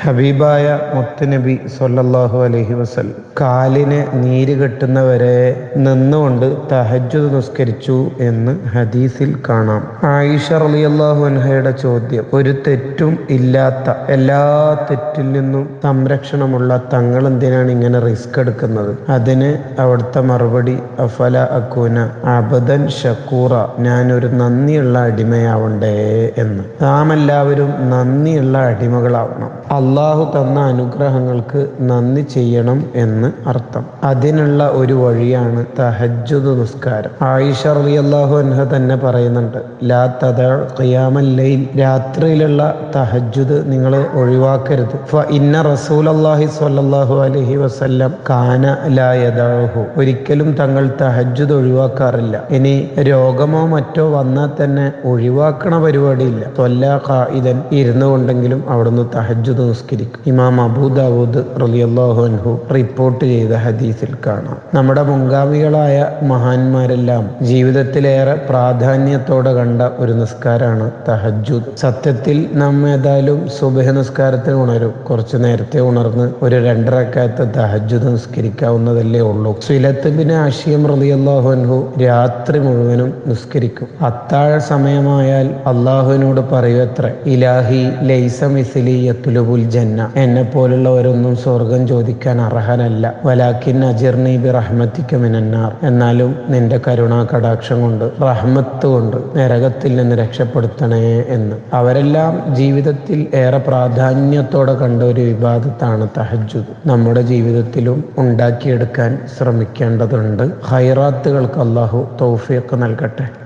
ഹബീബായ മുത്തുനബി സൊല്ലാഹു അലഹി വസൽ കാലിന് നീര് കെട്ടുന്നവരെ നിന്നുകൊണ്ട് തഹജ്ജുദ് നിസ്കരിച്ചു എന്ന് ഹദീസിൽ കാണാം. ആയിഷ റളിയല്ലാഹു അൻഹയുടെ ചോദ്യം ഒരു തെറ്റും ഇല്ലാത്ത എല്ലാ തെറ്റിൽ നിന്നും സംരക്ഷണമുള്ള തങ്ങൾ എന്തിനാണ് ഇങ്ങനെ റിസ്ക് എടുക്കുന്നത്? അതിന് അവിടുത്തെ മറുപടി അഫല അക്കൂന അബദൻ ഷക്കൂറ ഞാനൊരു നന്ദിയുള്ള അടിമയാവണ്ടേ എന്ന്. നാം എല്ലാവരും നന്ദിയുള്ള അടിമകളാവണം. അള്ളാഹു തന്ന അനുഗ്രഹങ്ങൾക്ക് നന്ദി ചെയ്യണം എന്ന് അർത്ഥം. അതിനുള്ള ഒരു വഴിയാണ് തഹജ്ജുദ് നിസ്കാരം. ആയിഷ അള്ളാഹു അൻഹ തന്നെ പറയുന്നുണ്ട് ലാ തദ ഖിയാമല്ലൈൽ രാത്രിയിലുള്ള തഹജ്ജുദ് നിങ്ങൾ ഒഴിവാക്കരുത്. ഇന്ന റസൂൽ അള്ളാഹി സ്വല്ലല്ലാഹു അലഹി വസല്ലം കാന ലാ യദഅഹു ഒരിക്കലും തങ്ങൾ തഹജ്ജുദ് ഒഴിവാക്കാറില്ല. ഇനി രോഗമോ മറ്റോ വന്നാൽ തന്നെ ഒഴിവാക്കണ പരിപാടിയില്ല. തൊല്ല ഖായിദൻ ഇരുന്നു കൊണ്ടെങ്കിലും അവിടുന്ന് തഹജ്ജുദ് നിസ്കരിക്കും ഇമാം അബൂദാവൂദ് റളിയല്ലാഹു അൻഹു റിപ്പോർട്ട് ചെയ്ത ഹദീസിൽ കാണാം. നമ്മുടെ മുൻഗാമികളായ മഹാന്മാരെല്ലാം ജീവിതത്തിലേറെ പ്രാധാന്യത്തോടെ കണ്ട ഒരു നിസ്കാരമാണ് തഹജുദ് സത്യത്തിൽ നാം ഏതായാലും സുബഹ നിസ്കാരത്തിന് ഉണരും. കുറച്ചു നേരത്തെ ഉണർന്ന് ഒരു രണ്ടരക്കാലത്ത് തഹജുദ് നിസ്കരിക്കാവുന്നതല്ലേ ഉള്ളൂ. സുലത്ത് ബിൻ ആഷിയം റളിയല്ലാഹു അൻഹു രാത്രി മുഴുവനും നിസ്കരിക്കും. അത്താഴ സമയമായാൽ അള്ളാഹുവിനോട് പറയുവത്ര ഇലാഹി ലൈസ മിസിലി യത്തുലുബുൽ ജന്ന. എന്നെ പോലുള്ളവരൊന്നും സ്വർഗം ചോദിക്കാൻ അർഹനല്ല. വലാക്കിൻ അജിർണി ബി മിനന്നാർ. എന്നാലും നിന്റെ കരുണാ കടാക്ഷം കൊണ്ട് റഹ്മത്ത് കൊണ്ട് നരകത്തിൽ നിന്ന് രക്ഷപ്പെടുത്തണേ എന്ന്. അവരെല്ലാം ജീവിതത്തിൽ ഏറെ പ്രാധാന്യത്തോടെ കണ്ട ഒരു വിവാദത്താണ് തഹജുദ് നമ്മുടെ ജീവിതത്തിലും ഉണ്ടാക്കിയെടുക്കാൻ ശ്രമിക്കേണ്ടതുണ്ട്. ഹൈറാത്തുകൾക്ക് അള്ളാഹു തൗഫീഖ് നൽകട്ടെ.